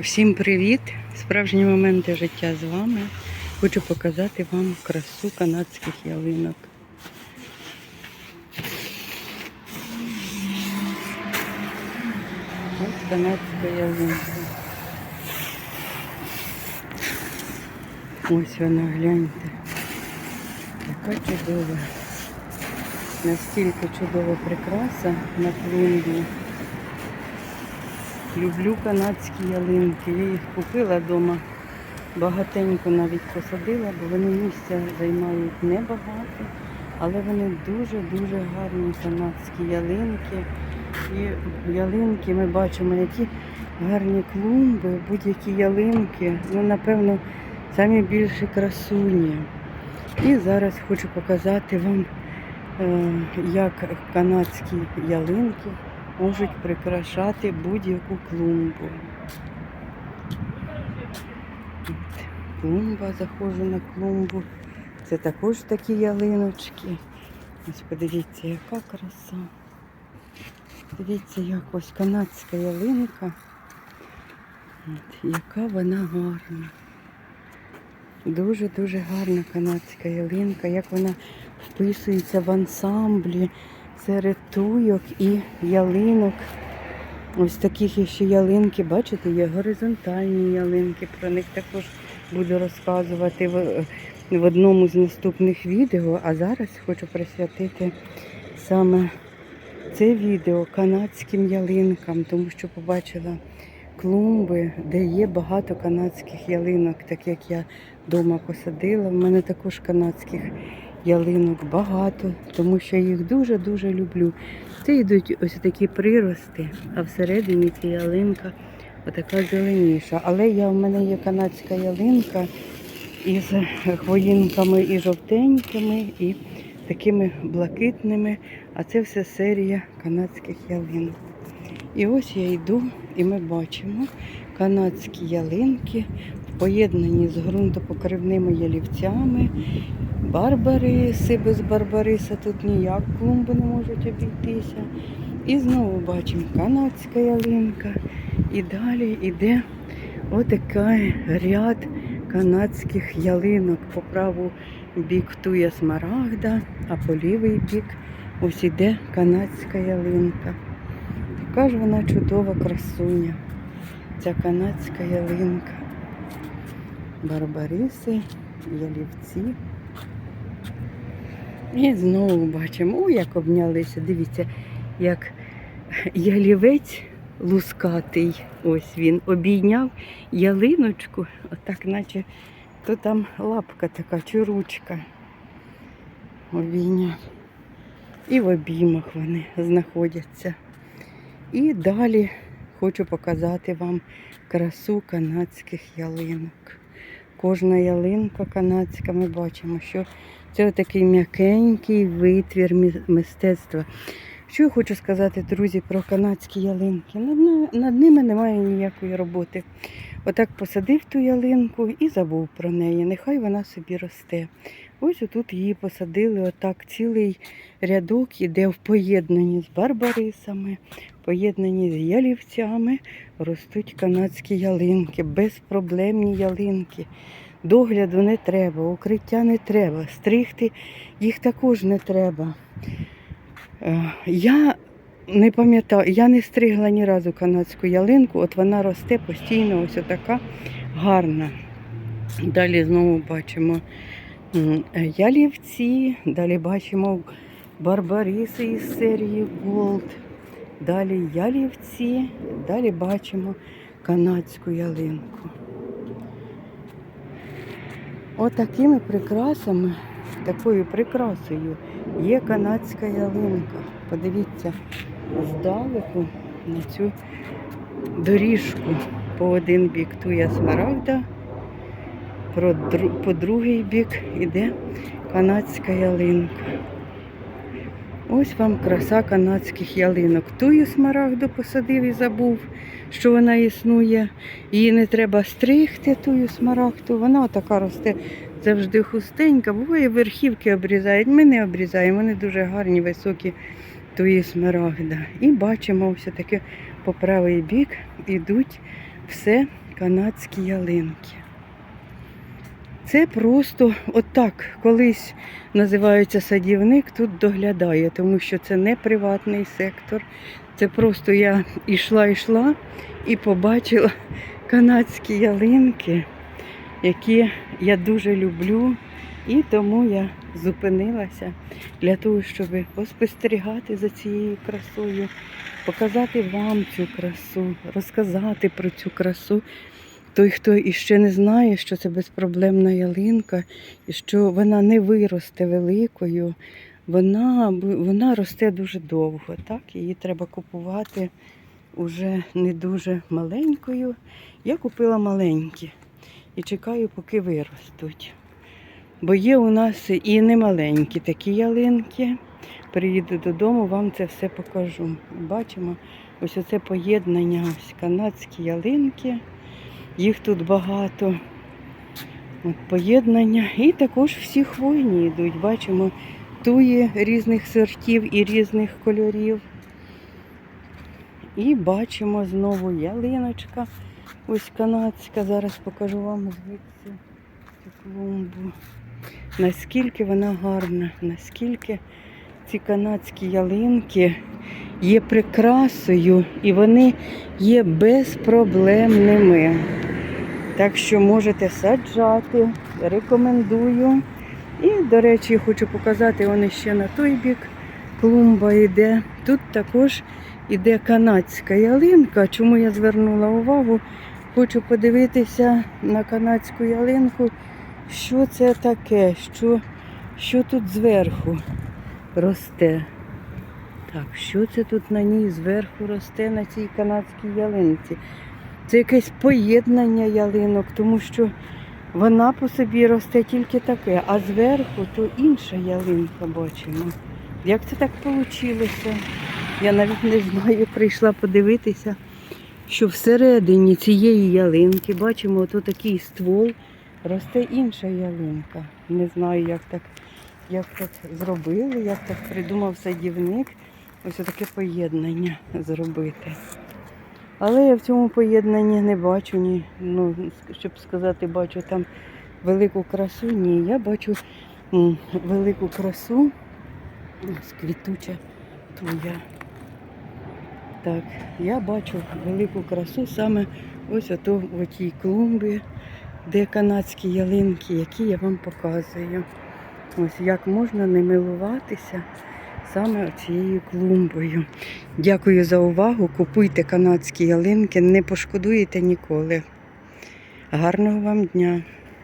Всім привіт! Справжні моменти життя з вами. Хочу показати вам красу канадських ялинок. Ось канадська ялинка. Ось вона, гляньте. Яка чудова. Настільки чудова прикраса на клумбі. Люблю канадські ялинки. Я їх купила вдома. Багатенько навіть посадила, бо вони місця займають небагато, але вони дуже-дуже гарні канадські ялинки. І ялинки ми бачимо, які гарні клумби, будь-які ялинки. Ну, напевно, самі більші красуні. І зараз хочу показати вам, е, як канадські ялинки можуть прикрашати будь-яку клумбу. Клумба, заходжу на клумбу. Це також такі ялиночки. Ось подивіться, яка краса. Дивіться, як ось канадська ялинка. От, яка вона гарна. Дуже-дуже гарна канадська ялинка, як вона вписується в ансамблі серед туйок і ялинок. Ось таких ще ялинки, бачите, є горизонтальні ялинки. Про них також буду розказувати в, в одному з наступних відео. А зараз хочу присвятити саме це відео канадським ялинкам, тому що побачила клумби, де є багато канадських ялинок, так як я вдома посадила. У мене також канадських ялинок багато, тому що їх дуже-дуже люблю. Це йдуть ось такі прирости, а всередині ця ялинка отака зеленіша. Але я, в мене є канадська ялинка із хвоїнками і жовтенькими, і такими блакитними. А це все серія канадських ялинок. І ось я йду, і ми бачимо канадські ялинки в поєднанні з ґрунтопокривними ялівцями. Барбариси, без барбариса тут ніяк клумби не можуть обійтися. І знову бачимо канадська ялинка. І далі йде отакий ряд канадських ялинок. По праву бік тує смарагда, а по лівий бік ось іде канадська ялинка. Така ж вона чудова красуня. Ця канадська ялинка. Барбариси, ялівці. І знову бачимо, о, як обнялися. Дивіться, як ялівець лускатий. Ось він обійняв ялиночку, отак, наче то там лапка така, чи ручка. Обійняв. І в обіймах вони знаходяться. І далі хочу показати вам красу канадських ялинок. Кожна ялинка канадська, ми бачимо, що це такий м'якенький витвір мистецтва. Що я хочу сказати, друзі, про канадські ялинки? Над, над ними немає ніякої роботи. Отак посадив ту ялинку і забув про неї. Нехай вона собі росте. Ось отут її посадили, отак цілий рядок іде в поєднанні з барбарисами, поєднанні з ялівцями ростуть канадські ялинки, безпроблемні ялинки. Догляду не треба, укриття не треба, стригти їх також не треба. Е, Я не пам'ятаю, я не стригла ні разу канадську ялинку, от вона росте постійно, ось така гарна. Далі знову бачимо ялівці, далі бачимо барбариси із серії Gold. Далі ялівці, далі бачимо канадську ялинку. Отакими прикрасами, такою прикрасою є канадська ялинка. Подивіться здалеку на цю доріжку. По один бік туя смарагда, по другий бік іде канадська ялинка. Ось вам краса канадських ялинок. Тую смарагду посадив і забув, що вона існує. Її не треба стригти, тую смарагду. Вона така росте завжди хустенька. Буває, верхівки обрізають. Ми не обрізаємо, вони дуже гарні, високі тої смарагда. І бачимо все таки по правий бік ідуть все канадські ялинки. Це просто отак колись називається садівник, тут доглядає, тому що це не приватний сектор. Це просто я йшла, йшла і побачила канадські ялинки, які я дуже люблю. І тому я зупинилася для того, щоб поспостерігати за цією красою, показати вам цю красу, розказати про цю красу. Той, хто іще не знає, що це безпроблемна ялинка, і що вона не виросте великою, вона, вона росте дуже довго. Так? Її треба купувати уже не дуже маленькою. Я купила маленькі і чекаю, поки виростуть. Бо є у нас і немаленькі такі ялинки. Приїду додому, вам це все покажу. Бачимо, ось оце поєднання, ось канадські ялинки. Їх тут багато. От поєднання. І також всі хвойні йдуть. Бачимо туї різних сортів і різних кольорів. І бачимо знову ялиночка. Ось канадська. Зараз покажу вам звідси цю клумбу. Наскільки вона гарна, наскільки ці канадські ялинки є прикрасою і вони є безпроблемними. Так що можете саджати, рекомендую. І, до речі, хочу показати, вони ще на той бік клумба йде. Тут також іде канадська ялинка. Чому я звернула увагу? Хочу подивитися на канадську ялинку, що це таке, що, що тут зверху росте. Так, що це тут на ній зверху росте на цій канадській ялинці? Це якесь поєднання ялинок, тому що вона по собі росте тільки таке, а зверху то інша ялинка бачимо. Як це так вийшло? Я навіть не знаю, прийшла подивитися, що всередині цієї ялинки, бачимо, ото такий ствол, росте інша ялинка. Не знаю, як так, як так зробили, як так придумав садівник. Ось таке поєднання зробити. Але я в цьому поєднанні не бачу ні, ну, щоб сказати, бачу там велику красу. Ні, я бачу велику красу. Ось квітуча туя. Так, я бачу велику красу саме ось ото в тій клумбі, де канадські ялинки, які я вам показую. Ось як можна не милуватися саме цією клумбою. Дякую за увагу. Купуйте канадські ялинки, не пошкодуєте ніколи. Гарного вам дня!